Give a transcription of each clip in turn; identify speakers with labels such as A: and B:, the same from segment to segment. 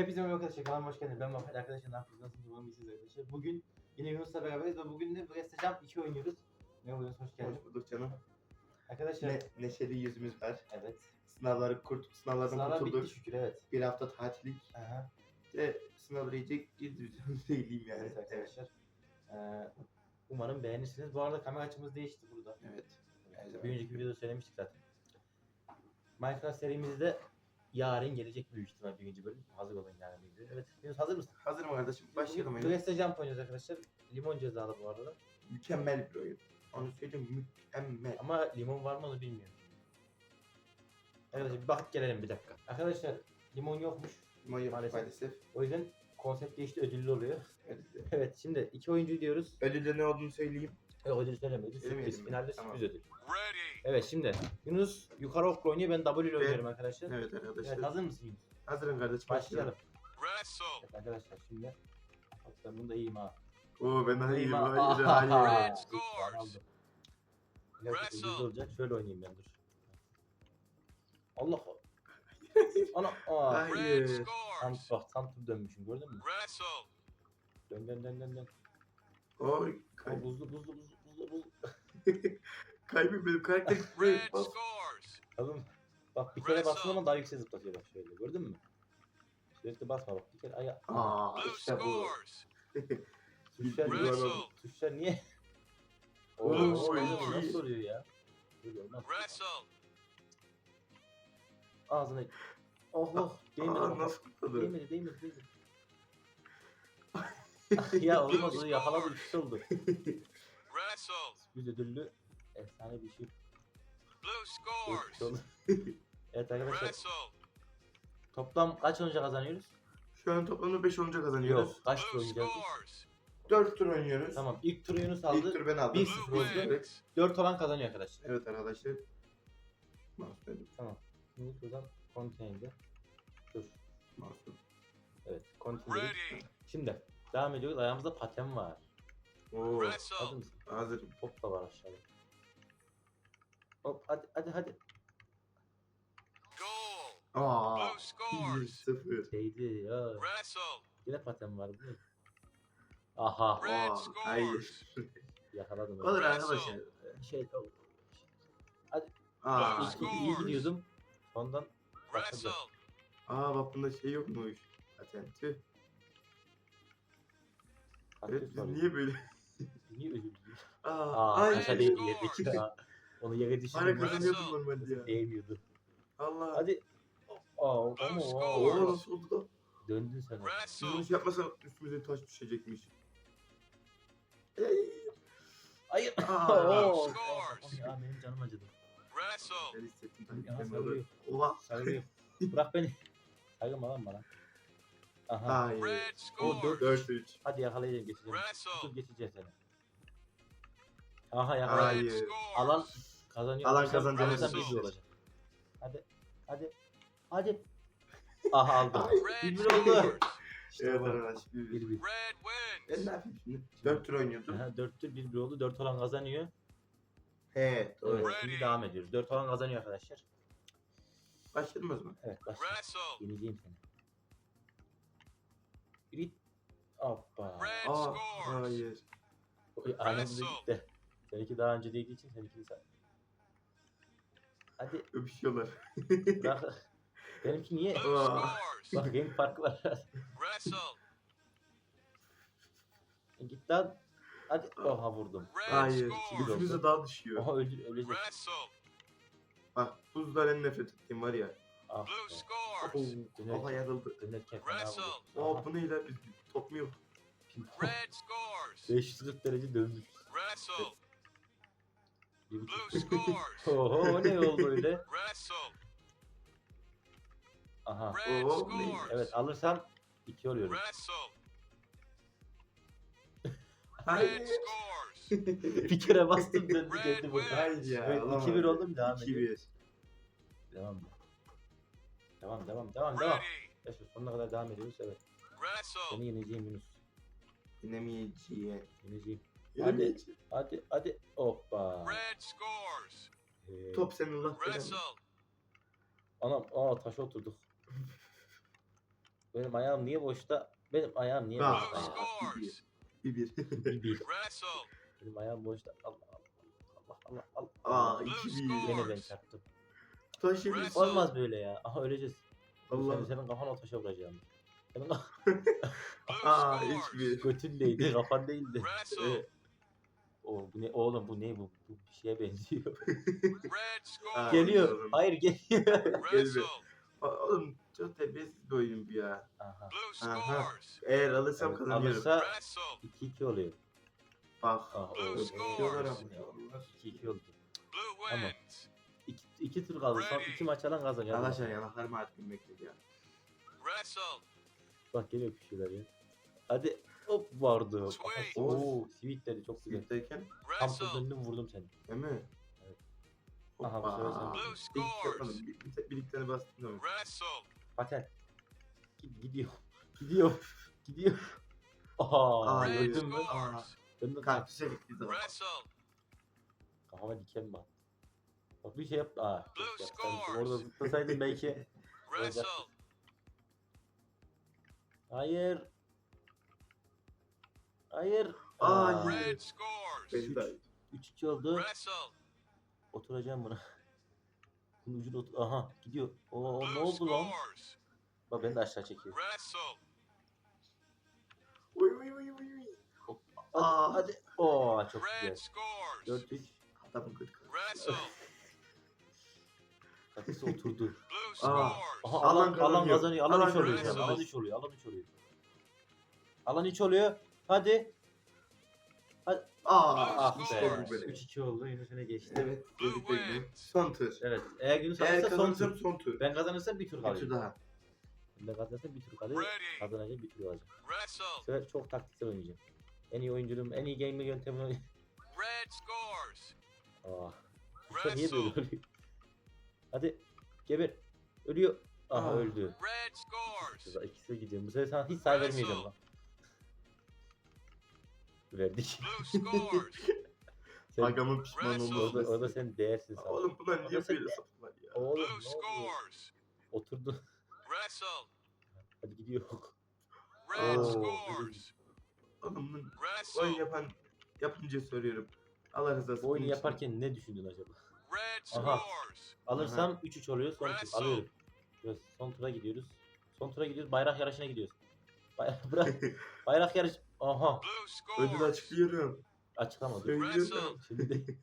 A: Hepinize merhaba arkadaşlar kanalıma hoş geldiniz. Ben Mehmet arkadaşlar yapıyorsunuz? Nasılsınız? Umarım iyisiniz arkadaşlar. Bugün yine Yunus'la beraberiz ve bugün de Jump 2 oynuyoruz. Merhaba Yunus hoş geldin.
B: Hoş bulduk canım.
A: Arkadaşlar
B: Ne, neşeli yüzümüz var.
A: evet.
B: Sınavları kurt, sınavlardan
A: Sınavlar
B: kurtulduk.
A: bitti şükür evet.
B: Bir hafta tatillik.
A: Aha.
B: Ve sınavları yiyecek yüzümüzün değilim yani.
A: Evet arkadaşlar. Ee, umarım beğenirsiniz. Bu arada kamera açımız değişti burada.
B: Evet. Her zaman
A: Bir önceki videoda söylemiştik zaten. Minecraft serimizde yarın gelecek büyük ihtimal birinci bölüm. Hazır olun yarın video. Evet Yunus hazır mısın?
B: Hazırım kardeşim. Başlayalım. Oyuna.
A: Brest Jump oynuyoruz arkadaşlar. Limon cezalı bu arada.
B: Mükemmel bir oyun. Onu söyleyeyim mükemmel.
A: Ama limon var mı onu bilmiyorum. Arkadaşlar bir bakıp gelelim bir dakika. Arkadaşlar limon yokmuş.
B: Ama yok
A: Maalesef.
B: maalesef.
A: O yüzden konsept değişti ödüllü oluyor.
B: Evet.
A: Evet şimdi iki oyuncu diyoruz.
B: Ödülde ne olduğunu söyleyeyim.
A: Yok ödül söylemeyiz. Sürpriz. Finalde
B: Tamam.
A: sürpriz ödül.
C: Ready.
A: Evet şimdi Yunus yukarı okla oynuyor ben W ile oynuyorum arkadaşlar. Evet,
B: Evet arkadaşlar.
A: hazır mısın Yunus?
B: Hazırım kardeşim.
A: Başlayalım.
C: Wrestle.
A: Evet arkadaşlar şimdi. Bak ben bunu da iyiyim ha.
B: Oo ben daha iyiyim.
A: ha.
B: Hayır hayır.
C: Red
A: ucuz olacak. Şöyle oynayayım ben dur. Allah. Ana. Aa.
B: Hayır.
A: Tam
C: scores.
A: bak tam tur dönmüşüm gördün mü?
C: Wrestle.
A: Dön dön dön dön dön.
B: Oy.
A: O
B: Kay
A: buzlu buzlu buzlu buzlu buzlu.
B: kaybı benim karakter.
C: Red
B: Bas.
C: scores.
A: Oğlum bak bir kere bastığın zaman daha yüksek zıplatıyor bak şöyle gördün mü? Sürekli basma bak bir kere aya.
B: Aa
C: Blue
B: işte bu.
C: scores.
A: Tuşlar niye?
C: Wrestle.
A: Tuşlar niye?
B: Blue
A: Oo, nasıl oluyor ya? Böyle olmaz.
C: Wrestle.
A: Ağzına. Oh oh. Değmedi.
B: Aa nasıl kutladı?
A: Değmedi değmedi değmedi. ya olmaz o yakaladı üstü oldu.
C: Wrestle.
A: Biz ödüllü efsane bir şey.
C: Blue scores.
A: oldu. evet arkadaşlar
C: Wrestle.
A: toplam kaç oyuncu kazanıyoruz?
B: Şu an toplamda 5 olunca kazanıyoruz.
A: Yok. Kaç tur oynayacağız? biz?
C: scores.
B: 4 tur oynuyoruz.
A: Tamam ilk turu Yunus
B: İlk
A: aldı.
B: tur ben aldım.
A: Bir
C: Blue
A: sıfır oldu.
C: wins.
A: 4 olan kazanıyor arkadaşlar.
B: Evet arkadaşlar. Mouse dedim.
A: Tamam. Şimdi buradan continue'de. Dur. Evet. Continue.
C: Ready.
A: Şimdi devam ediyoruz. Ayağımızda paten var.
B: Oo.
A: Hazır mısın?
B: Hazırım.
A: Hop da var aşağıda. Hop hadi hadi hadi.
C: Goal.
B: Aa.
C: Blue scores.
B: 0.
A: Değdi ya.
C: Wrestle.
A: Yine paten var bu ne? Aha.
C: Red
B: Aa,
C: scores.
B: hayır.
A: Yakaladım.
B: Olur arkadaşlar.
A: Şey oldu.
B: Aa.
A: İlk, iyi gidiyordum. Ondan
C: Wrestle.
B: Aa bak bunda şey yokmuş. Zaten tüh. Evet biz niye böyle?
A: Niye özür dilerim?
B: Aa.
A: Aa,
B: ay.
A: aşağı değil yedik ya. Onu yere
B: Hani
A: düşürdüm.
B: kazanıyordum normalde ya.
A: Değmiyordu.
B: Allah.
A: Hadi. Aa, ama
C: Blue
A: o-
B: Oo
C: scores.
B: nasıl oldu da?
A: Döndün sen.
B: Biz bunu şey yapmasa üstümüze taş düşecekmiş. Ey.
A: Hayır.
B: Aa.
A: Oo.
C: Scores.
A: Ya benim canım acıdı.
C: Wrestle.
B: Ben hissettim tabii.
A: Ya,
B: Ben
A: sarılıyor.
B: Oha.
A: Sarılıyor. Bırak beni. Sarılma lan bana. Aha.
B: Hayır.
C: Red
A: O dört-
C: scores.
B: 4 3.
A: Hadi yakalayacağım geçeceğim. Dur
C: Wrestle.
A: geçeceğiz seni. Aha yakaladım.
B: Hayır.
A: Alan kazanıyor.
B: Alan
A: Alan
B: kazanacak.
A: kazanacak.
C: Wrestle.
A: bir olacak. Hadi. Hadi. Hadi. Aha aldım.
C: Red
A: Bir bir oldu.
B: İşte
A: Evet,
B: arkadaş. Bir bir. Ben ne yapayım şimdi? 4 tur oynuyordum.
A: Aha, dörttür bir bir oldu. Dört olan kazanıyor. Evet, şimdi devam ediyoruz. Dört olan kazanıyor arkadaşlar.
B: Başladım o zaman.
A: Evet başla.
C: Wrestle.
A: Yeneceğim seni. Yürü. Hoppa.
C: Red
B: Aa
C: scores.
B: hayır.
A: Oy, Aynı
C: Wrestle.
A: gitti. Seninki daha önce değdiği için seninkini sen. Hadi
B: Öpüşüyorlar.
A: bırak. Benimki niye?
C: Blue
B: Aa.
C: scores.
A: Bak renk farkı var.
C: Wrestle.
A: Git lan. Hadi. Oha vurdum.
B: Hayır.
C: scores.
B: Üstümüze daha düşüyor.
A: Oha öldü, ölecek.
B: Bak buzdan en nefret ettiğim var ya.
A: Ah be. Döner,
B: Oha yarıldı.
A: dönerken fena vurdum.
B: Aa bu ne lan biz top mu yok?
C: Red scores.
A: 540 derece dönmüş.
C: Wrestle. Blue scores.
A: Oho o ne oldu öyle?
C: Wrestle.
A: Aha.
C: Red
B: ne?
C: scores.
A: Evet alırsam iki oluyorum.
C: Wrestle. Red
B: Hayır.
A: bir kere bastım döndü kendi bu.
B: Hayır ya.
A: Evet,
B: alamadım.
A: 2-1 oldu mu devam ediyor.
B: 2-1.
A: Devam mı? Devam devam devam devam. Yaşar sonuna kadar devam ediyoruz evet.
C: Wrestle.
A: Seni yeneceğim Yunus.
B: Yenemeyeceğim.
A: Yeneceğim.
B: Yenemeyeceğim.
A: Hadi hadi. Hoppa.
C: Red scores.
A: Ee,
B: Top senin.
C: Wrestle.
A: Anam aa taşa oturduk. Benim ayağım niye boşta? Benim ayağım niye boşta?
B: Bir bir.
A: Bir bir. Benim ayağım boşta. Allah Allah Allah Allah Allah.
B: Aa iki bir.
A: Gene ben çarptım.
B: Taş yemiş.
A: Olmaz böyle ya. Aha öleceğiz.
B: Allah.
A: Senin, senin kafana o taşa vuracağım. Senin
B: Aa hiç bir.
A: götün değildi, kafan değildi. O bu ne oğlum bu ne bu, bu bir şeye benziyor.
C: Scores.
A: geliyor. Hayır geliyor.
B: Aa, Oğlum çok terbiyesiz bir oyun bu ya.
A: Aha.
B: Aha. Eğer alırsam
A: Evet,
B: kazanıyorum.
A: alırsa
C: Wrestle.
A: 2-2 oluyor.
B: Bak.
A: Ah,
C: Blue
A: o-
C: scores.
A: o- 2-2 oldu. Tamam. 2 iki tur kaldı. Son iki maç alan kazanıyor.
B: Arkadaşlar
A: bakalım.
B: yanaklarım artık gülmektedir ya.
A: Bak geliyor küçüler ya. Hadi hop vardı.
C: Sweet.
A: Oo, sweetleri çok güzel.
B: Sweet'teyken
A: Tam döndüm vurdum seni.
B: değil mi?
A: Evet.
B: Hoppa.
A: Aha, bu sefer sen-
C: Blue
B: İlk
C: scores.
B: Bir, bir, bir iki tane bastım da.
C: Wrestle.
A: Paten. Gid- Gidiyor. Gidiyor. Gidiyor. Aha,
B: Aa,
C: Red
A: öldüm mü?
C: scores.
A: Döndüm.
B: Kaktüse gitti zaman.
A: Kafama diken mi attı? Bak bir şey yap. Aa,
C: Blue scores.
A: Orada zıplasaydım belki.
C: Wrestle.
A: Hayır. Hayır.
B: Aa,
A: Aa.
C: Red scores.
B: Beni de
A: 3-2 oldu. Oturacağım buna. Bunun otur. Aha gidiyor. Oo ne oldu lan? Bak beni de aşağı çekiyor.
C: Wrestle.
B: Uy uy uy uy uy.
A: Hadi.
B: Aa.
A: hadi. Oo çok
C: Red
A: güzel.
C: scores.
A: 4-3.
B: Adamın kötü.
C: Wrestle.
A: Katısı oturdu. Aha
B: Alan
A: alan, alan
B: kazanıyor.
A: kazanıyor. Alan
B: Alan
A: 3 oluyor.
C: kazanıyor.
A: Alan 3 oluyor. Alan 3 oluyor. Alan 3 oluyor. Hadi.
B: Aa.
A: Ah be.
C: scores.
A: 3-2 oldu. Yunus öne geçti.
B: Evet. Dedik
C: wins.
B: Son tur.
A: Evet. Eğer Yunus
B: Eğer
A: alırsa son
B: kazanırsam
A: tur.
B: son tur.
A: Ben kazanırsam bir tur
B: Bir tur daha.
A: Ben kazanırsam bir tur kalıyor.
C: Ready.
A: Kazanacağım bir tur alacağım. Bu
C: Wrestle.
A: sefer çok taktiksel oynayacağım. En iyi oyunculuğum, en iyi gamer yöntemini oynayacağım.
C: Red scores.
A: Ah. Bu sefer niye böyle
C: Wrestle.
A: oluyor? Hadi. Geber. Ölüyor. Aha
B: Ah.
A: öldü.
C: Red scores.
A: İkisi gidiyorum. Bu sefer sana hiç say vermeyeceğim lan. Verdik. Sen,
B: Agamın pişman
C: Wrestle.
B: olması.
A: orada, orada sen değersin sana.
B: Oğlum bunlar niye böyle sapıklar ya?
A: Oğlum. Oturdu.
C: Wrestle.
A: Hadi gidiyor.
C: Red
B: Oo.
C: scores.
B: Oğlum oyun yapan yapınca soruyorum. Allah
A: Bu oyunu
B: için.
A: yaparken ne düşündün acaba?
C: Red
A: Aha. Alırsam 3-3 oluyor. Son tur alıyorum. Son tura gidiyoruz. Son tura gidiyoruz. Bayrak yarışına gidiyoruz. Bay bırak. Bayrak yarış. Aha.
B: Ödül açıklıyorum.
A: Açıklamadı.
B: Söylüyorum.
A: Şimdi de.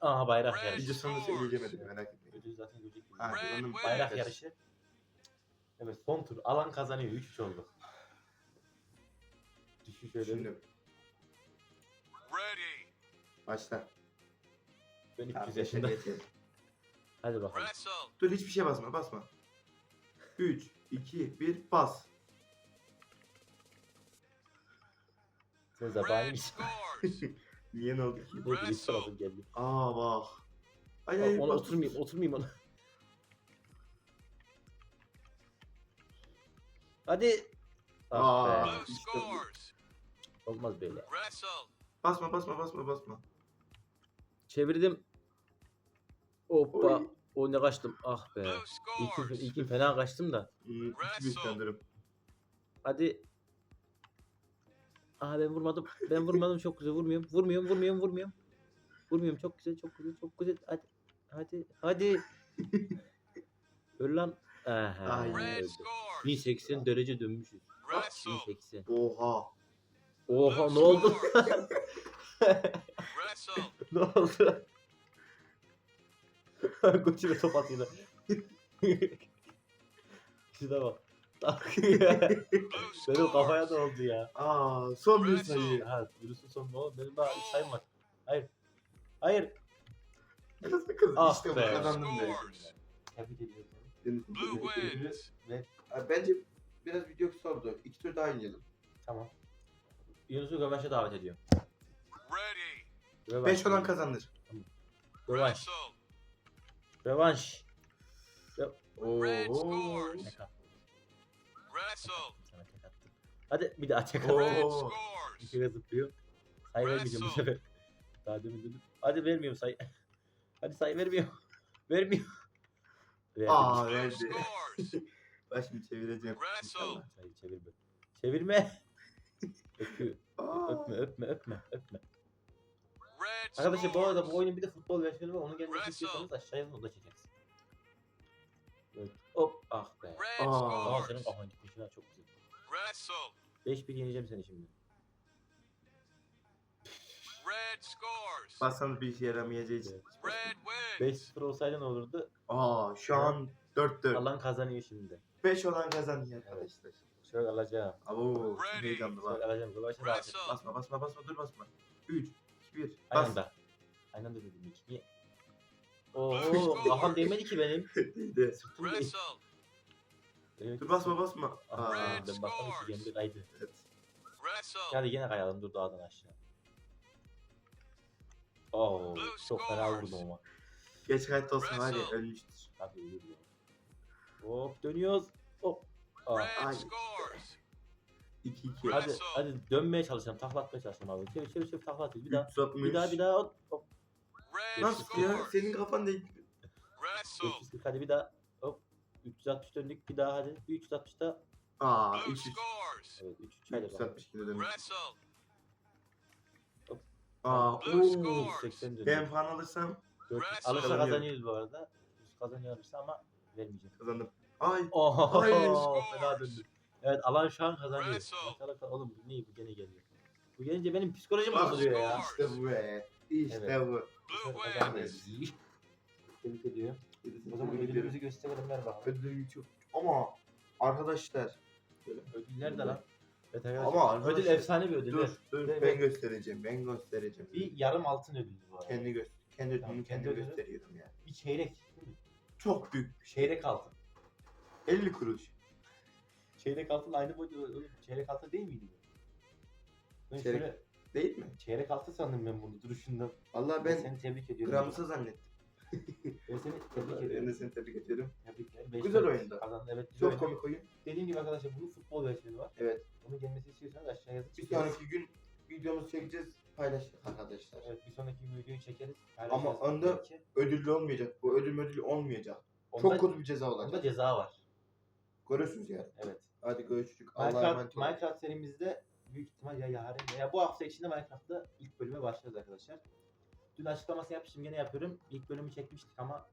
A: Aha bayrak yarışı.
B: İyice sonunda söyleyecemedim merak etmeyin.
A: Ödül zaten gibi.
B: Ha,
C: Red
B: onun.
A: Bayrak yarışı. Evet son tur. Alan kazanıyor. 3-3 oldu. Düşüş öyle.
B: Şimdi
C: Ready.
B: başla.
A: Ben 300
B: Tamam,
A: yaşında.
B: yaşa getir.
A: Hadi bakalım.
B: Dur hiçbir şey basma basma. 3, 2, 1 bas.
A: Sen zabani misin?
B: Niye ne oldu ki?
A: Ne bileyim
C: Wrestle.
A: sırasım geldi.
B: Aa bak. Ay ay
A: Ona
B: bas,
A: oturmayayım, oturmayayım ona. Hadi. Ah
B: Aa.
A: be.
B: İşte bu.
A: Olmaz böyle.
C: Wrestle.
B: Basma basma basma basma.
A: Çevirdim. Hoppa.
B: Oy.
A: O ne kaçtım. Ah be. İlkin, ilkin fena kaçtım da.
B: Hmm, iki
C: Wrestle.
B: bir sanırım.
A: Hadi. Aha ben vurmadım. Ben vurmadım çok güzel vurmuyorum. Vurmuyorum, vurmuyorum, vurmuyorum. Vurmuyorum çok güzel, çok güzel, çok güzel. Hadi. Hadi. Hadi. Öl lan. Aha.
B: Ay.
C: Red
A: öldü.
C: scores.
A: 1080 derece dönmüşüz.
C: Wrestle.
A: 1080.
B: Oha.
A: Oha ne oldu?
C: Wrestle.
A: ne oldu? Koçuna top atıyorlar. Şuna bak. Benim kafaya
C: scores.
A: ne oldu ya?
B: Aa son bir sayı.
A: Ha, virüsün sonu ne oldu? Benim daha hiç sayım var. Hayır. Hayır.
B: Nasıl kız?
A: Ah
B: işte bu
A: be.
B: kazandım be.
C: Scores.
A: Tebrik ediyorum.
C: Blue wins.
A: Ve
B: Bence biraz video kısa oldu. İki tur daha oynayalım.
A: tamam. Yunus'u rövanşa davet ediyor.
C: Ready.
A: Rövanş.
B: 5 olan kazanır.
A: Rövanş.
C: Wrestle.
A: Rövanş.
C: Red
B: Oo.
C: scores.
A: Attım,
C: Wrestle.
A: Sana tek attım. Hadi bir daha tek attım.
C: Red
B: Oo.
C: scores.
A: Bir kere zıplıyor. Sayı vermeyeceğim bu sefer. Daha demin dedim. Hadi vermiyorum sayı. Hadi sayı vermiyor. Vermiyor. Verdi.
B: Aa verdi.
C: scores.
B: Ben şimdi çevireceğim. İnşallah.
A: Hayır çevirme. Çevirme. Öpüyor. Öpme öpme öpme öpme.
C: Red
A: Arkadaşlar bu arada bu
C: scores.
A: oyunun bir de futbol versiyonu var. Onu gelmesini
C: Wrestle.
A: istiyorsanız aşağıya onu da çekeriz. Evet. Hop ah be.
C: Red
B: Aa,
A: Aa senin
C: scores.
A: kafan ha çok güzel.
C: Wrestle.
A: 5-1 yeneceğim seni şimdi.
C: Red scores.
B: Bassanız bir işe yaramayacağı için.
C: Red wins.
A: 5-0 olsaydı ne olurdu?
B: Aa şu an 4-4.
A: Alan kazanıyor şimdi.
B: 5 olan kazanıyor arkadaşlar.
A: Şöyle alacağım.
B: Abo
C: Ready.
B: heyecanlı
A: Şöyle
B: bak.
A: alacağım. Kıvaç'a da
C: Wrestle.
B: Basma basma basma dur basma. 3, 2, 1.
A: Aynı
B: Bas.
A: anda. Aynı anda dedim. İki. Oo,
C: scores.
A: kafam değmedi ki benim.
B: Değdi.
A: Sırtım değil.
C: Wrestle.
B: Dur basma basma. Aa,
C: Red
A: ben basmadım ki gemide kaydı.
B: evet.
A: Hadi yine kayalım dur dağdan aşağı. Oo,
C: Blue
A: çok fena vurdum ama.
B: Geç kayıt olsun var ya ölmüştür.
A: Tabii ölür ya. Hop dönüyoruz. Hop. Aa,
B: Ay.
C: scores.
B: 2, 2.
C: Red-
A: hadi
C: Wrestle.
A: hadi dönmeye çalışacağım. Takla atmaya çalışacağım abi. Çevir çevir çevir takla atıyor. Bir daha.
B: 360.
A: Bir daha bir daha hop.
B: Nasıl ya? Senin kafan değil.
C: Wrestle.
A: 540 hadi bir daha. Hop. 360 döndük bir daha hadi. Bir 360 da.
B: Aa
C: Blue
B: 3 3.
C: scores.
A: Evet 3 3 hadi bakalım.
B: 360 kilo dönmüş.
C: Wrestle.
B: Aa ooo.
A: 80 döndük.
B: Ben falan alırsam
A: 400
C: Wrestle.
A: alırsa
B: Kazanıyorum.
A: kazanıyoruz bu arada. Biz kazanıyor alırsa ama vermeyeceğim.
B: kazandım. Ay.
A: Oho
B: Ay.
A: fena döndü. Evet alan şu an kazanıyor.
C: Wrestle.
A: Maşallah oğlum bu ne bu gene geliyor. Bu gelince benim psikolojim
B: Bak,
A: bozuluyor ya.
B: İşte bu be. İşte
A: Evet.
B: bu.
C: Blue
A: Kazanıyoruz. Tebrik ediyorum. O zaman ödülümüzü gösterelim ver bakalım.
B: Ödülüm çok. Ama arkadaşlar.
A: Ödül nerede lan? Evet arkadaşlar.
B: Ama arkadaşlar-
A: ödül efsane bir ödül.
B: Dur dur ben
A: ver.
B: göstereceğim. Ben göstereceğim.
A: Bir yarım altın ödülü bu arada.
B: kendi göster. Kendi
A: Tamam,
B: ödülümü
A: kendi ödülü.
B: gösteriyorum ya.
A: Bir çeyrek. değil mi?
B: Çok büyük.
A: Çeyrek altın.
B: 50 kuruş.
A: Çeyrek altın aynı boyda oğlum, çeyrek altın değil miydi? Ben
B: Çeyrek-
A: şöyle
B: Değil mi?
A: çeyrek altın sandım ben bunu duruşundan.
B: Vallahi
A: Ben,
B: ben
A: seni tebrik ediyorum.
B: gramsa zannettim.
A: Ben seni tebrik
B: Ben de
A: ediyorum.
B: seni tebrik ediyorum.
A: Tebrikler. Beş
B: Güzel
A: dört
B: oyundu.
A: Kazandın evet. güzel
B: Çok
A: oyundu.
B: komik oyun.
A: Dediğim gibi arkadaşlar bunun futbol versiyonu var.
B: Evet.
A: Onun gelmesini istiyorsanız aşağıya yazıp
B: Bir
A: çekeriz.
B: sonraki gün videomuzu çekeceğiz. Paylaşacağız arkadaşlar.
A: Evet bir sonraki videoyu çekeriz.
B: Ama
A: paylaşırız
B: onda-
A: belki.
B: Ödüllü olmayacak. Bu ödül ödül olmayacak.
A: onda,
B: Çok kötü bir ceza
A: onda
B: olacak.
A: ceza var.
B: Görürsünüz yani.
A: Evet.
B: Hadi görüşürüz. Allah'a
A: Minecraft,
B: emanet olun.
A: Minecraft serimizde büyük ihtimal ya yarın ya bu hafta içinde Minecraft'ta ilk bölüme başlarız arkadaşlar. Dün açıklaması yapmıştım gene yapıyorum. İlk bölümü çekmiştik ama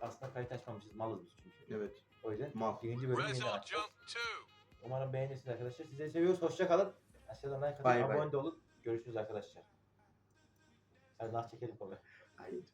A: aslında kayıt açmamışız. Malız biz çünkü.
B: Evet.
A: O yüzden
B: Mal.
A: birinci bölümü yeni
C: jump.
A: Umarım beğenirsiniz arkadaşlar. Sizleri seviyoruz. Hoşça kalın. Aşağıdan like atın,
B: Bay bay.
A: abone de olun. Görüşürüz arkadaşlar. Hadi nah çekelim baba.
B: Hayır.